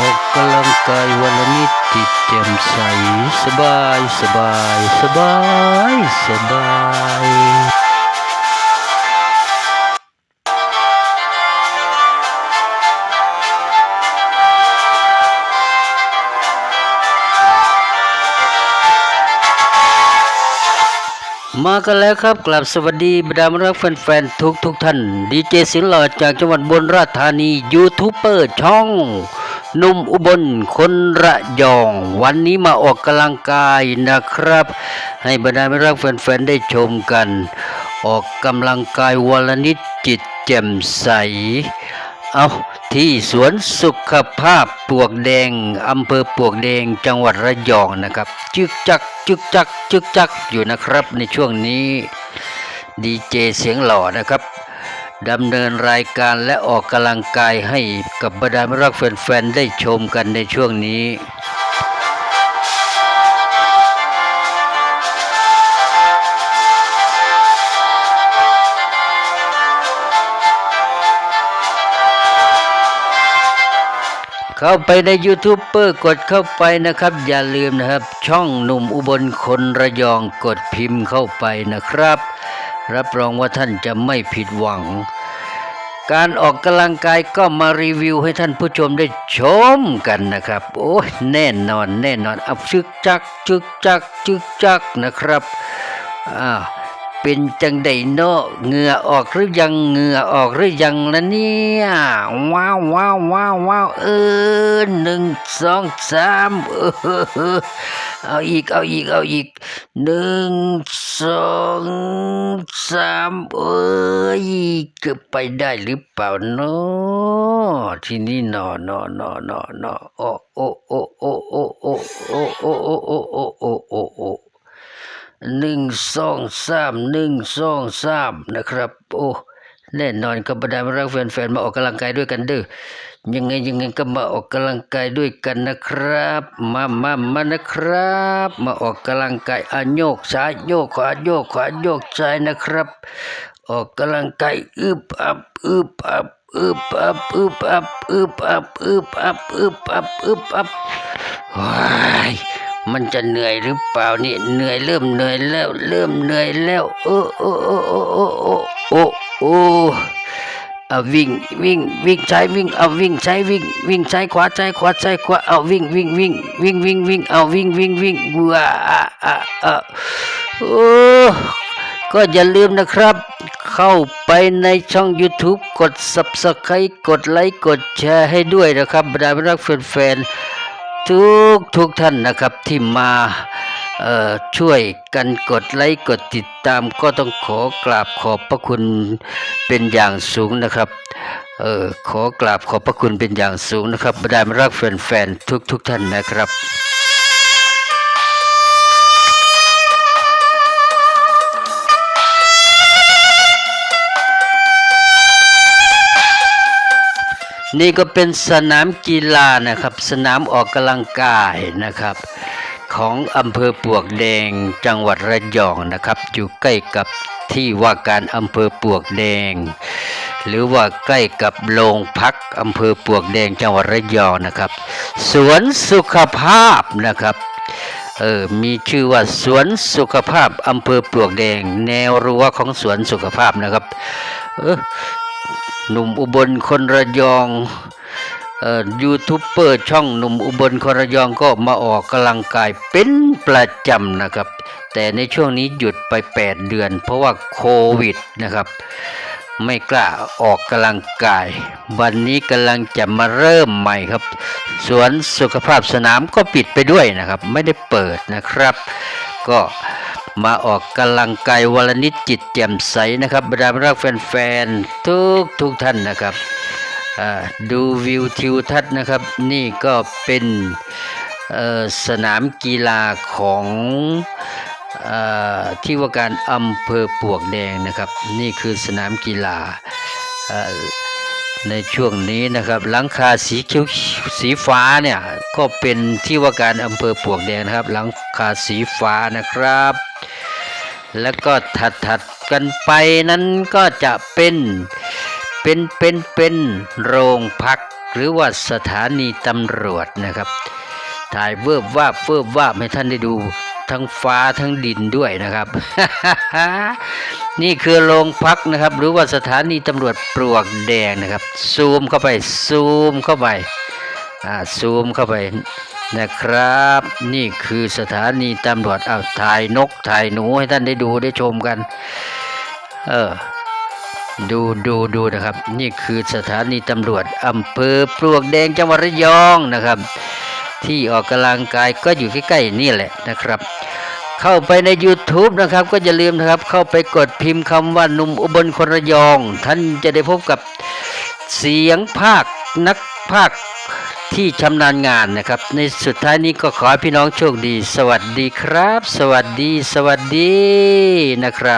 ออกกำลังกายวันละนิดจิตแจ่มใส สบายสบายสบายสบายมากันแล้วครับกลับสวัสดีบรรดามรักแฟนๆทุกทุกท่าน ดีเจสิงห์หล่อจากจังหวัดบนราชธานียูทูบเบอร์ช่อง นุ่มอุบลคนระยอง วันนี้มาออกกำลังกายนะครับ ให้บรรดามรักแฟนๆได้ชมกัน ออกกำลังกายวันละนิดจิตแจ่มใส เอาที่สวนสุขภาพปวกแดงอำเภอปวกแดงจังหวัดระยองนะครับ จึกจักจึกจักจึกจักอยู่นะครับในช่วงนี้ดีเจเสียงหล่อนะครับ ดำเนินรายการและออกกำลังกายให้กับบรรดารักแฟนๆ ได้ชมกันในช่วงนี้เข้าไปในยูทูบเบอร์กดเข้าไปนะครับ อย่าลืมนะครับ ช่องหนุ่มอุบลคนระยองกดพิมพ์เข้าไปนะครับ รับรองว่าท่านจะไม่ผิดหวัง การออกกำลังกายก็มารีวิวให้ท่านผู้ชมได้ชมกันนะครับ โอ้ยแน่นอนแน่นอนอับชึกจักจึกจักจึกจักนะครับอ่า เป็นจังไดเนาะเหงื่อออกหรือยังเหงื่อออกหรือยังละเนี่ยว้าวว้าวว้าวว้าวเออหนึ่งสองสามเออเอาอีกเอาอีกเอาอีกหนึ่งสองสามเอ้ยเกือบไปได้หรือเปล่าเนาะที่นี้เนอเนอเนอเนอเนอโอโอโอโอโอโอโอโอโอโอโอโอ หนึ่งสองสามหนึ่งสองสามนะครับ โอ้แน่นอนกับบรรดารักแฟนๆมาออกกำลังกายด้วยกันเด้อยังไงยังไงก็มาออกกำลังกายด้วยกันนะครับ มามามานะครับ มาออกกำลังกายอะโยกซ้ายโยกขวาโยกขวาโยกซ้ายนะครับ ออกกำลังกายอึบอับอึบอับอึบอับอึบอับอึบอับอึบอับอึบอับอึบอับว้าย มันจะเหนื่อยหรือเปล่านี่เหนื่อยเริ่มเหนื่อยแล้ว เริ่มเหนื่อยแล้ว โอ้โอ้โอ้โอ้โอ้โอ้โอ้โอ้เอาวิ่งวิ่งวิ่งซ้ายวิ่งเอาวิ่งซ้ายวิ่งวิ่งซ้ายขวาซ้ายขวาซ้ายขวาเอาวิ่งวิ่งวิ่งวิ่งวิ่งวิ่งเอาวิ่งวิ่งวิ่งว้าอะอะอะโอ้ก็อย่าลืมนะครับ เข้าไปในช่อง YouTube กด Subscribe กดไลค์กดแชร์ให้ด้วยนะครับบรรดารักแฟนๆ ทุกทุกท่านนะครับที่มาช่วยกันกดไลค์กดติดตามก็ต้องขอกราบขอบพระคุณเป็นอย่างสูงนะครับออขอกราบขอบพระคุณเป็นอย่างสูงนะครับบรรดารักแฟนๆทุกทุกท่านนะครับ นี่ก็เป็นสนามกีฬานะครับ สนามออกกำลังกายนะครับ ของอำเภอปวกแดงจังหวัดระยองนะครับ อยู่ใกล้กับที่ว่าการอำเภอปวกแดง หรือว่าใกล้กับโรงพักอำเภอปวกแดงจังหวัดระยองนะครับ สวนสุขภาพนะครับเออ มีชื่อว่าสวนสุขภาพอำเภอปลวกแดง แนวรั้วของสวนสุขภาพนะครับ เออ หนุ่มอุบลคนระยองยูทูบเบอร์ช่องหนุ่มอุบลคนระยองก็มาออกกำลังกายเป็นประจำนะครับ แต่ในช่วงนี้หยุดไป 8 เดือน เพราะว่าโควิดนะครับ ไม่กล้าออกกำลังกาย วันนี้กำลังจะมาเริ่มใหม่ครับ สวนสุขภาพสนามก็ปิดไปด้วยนะครับ ไม่ได้เปิดนะครับ ก็ มาออกกำลังกายวันนิดจิตแจ่มใสนะครับบรรดารักแฟนๆทุกทุกท่านนะครับดูวิวทิวทัศน์นะครับ นี่ก็เป็นสนามกีฬาของอที่ว่าการอำเภอปวกแดงนะครับ นี่คือสนามกีฬาในช่วงนี้นะครับหลังคาสีเขียวสีฟ้าเนี่ยก็เป็นที่ว่าการอำเภอปวกแดงนะครับหลังคาสีฟ้านะครับ แล้วก็ถัดถัดๆกันไปนั้นก็จะเป็นเป็นเป็นเป็นโรงพักหรือว่าสถานีตำรวจนะครับ ถ่ายเวิบวาบเวิบวาให้ท่านได้ดูทั้งฟ้าทั้งดินด้วยนะครับ นี่คือโรงพักนะครับ หรือว่าสถานีตำรวจปลวกแดงนะครับ ซูมเข้าไปซูมเข้าไปอ่าซูมเข้าไป นะครับ นี่คือสถานีตำรวจเอาถ่ายนกถ่ายหนูให้ท่านได้ดูได้ชมกัน เออดูดูดูนะครับ นี่คือสถานีตำรวจอำเภอปลวกแดงจังหวัดระยองนะครับ ที่ออกกำลังกายก็อยู่ใกล้ๆนี่แหละนะครับ เข้าไปใน YouTube นะครับ ก็อย่าลืมนะครับ เข้าไปกดพิมพ์คำว่านุ่มอุบลคนระยอง ท่านจะได้พบกับเสียงภาคนักภาค ที่ชำนาญงานนะครับ ในสุดท้ายนี้ก็ขอให้พี่น้องโชคดี สวัสดีครับ สวัสดี สวัสดีนะครับ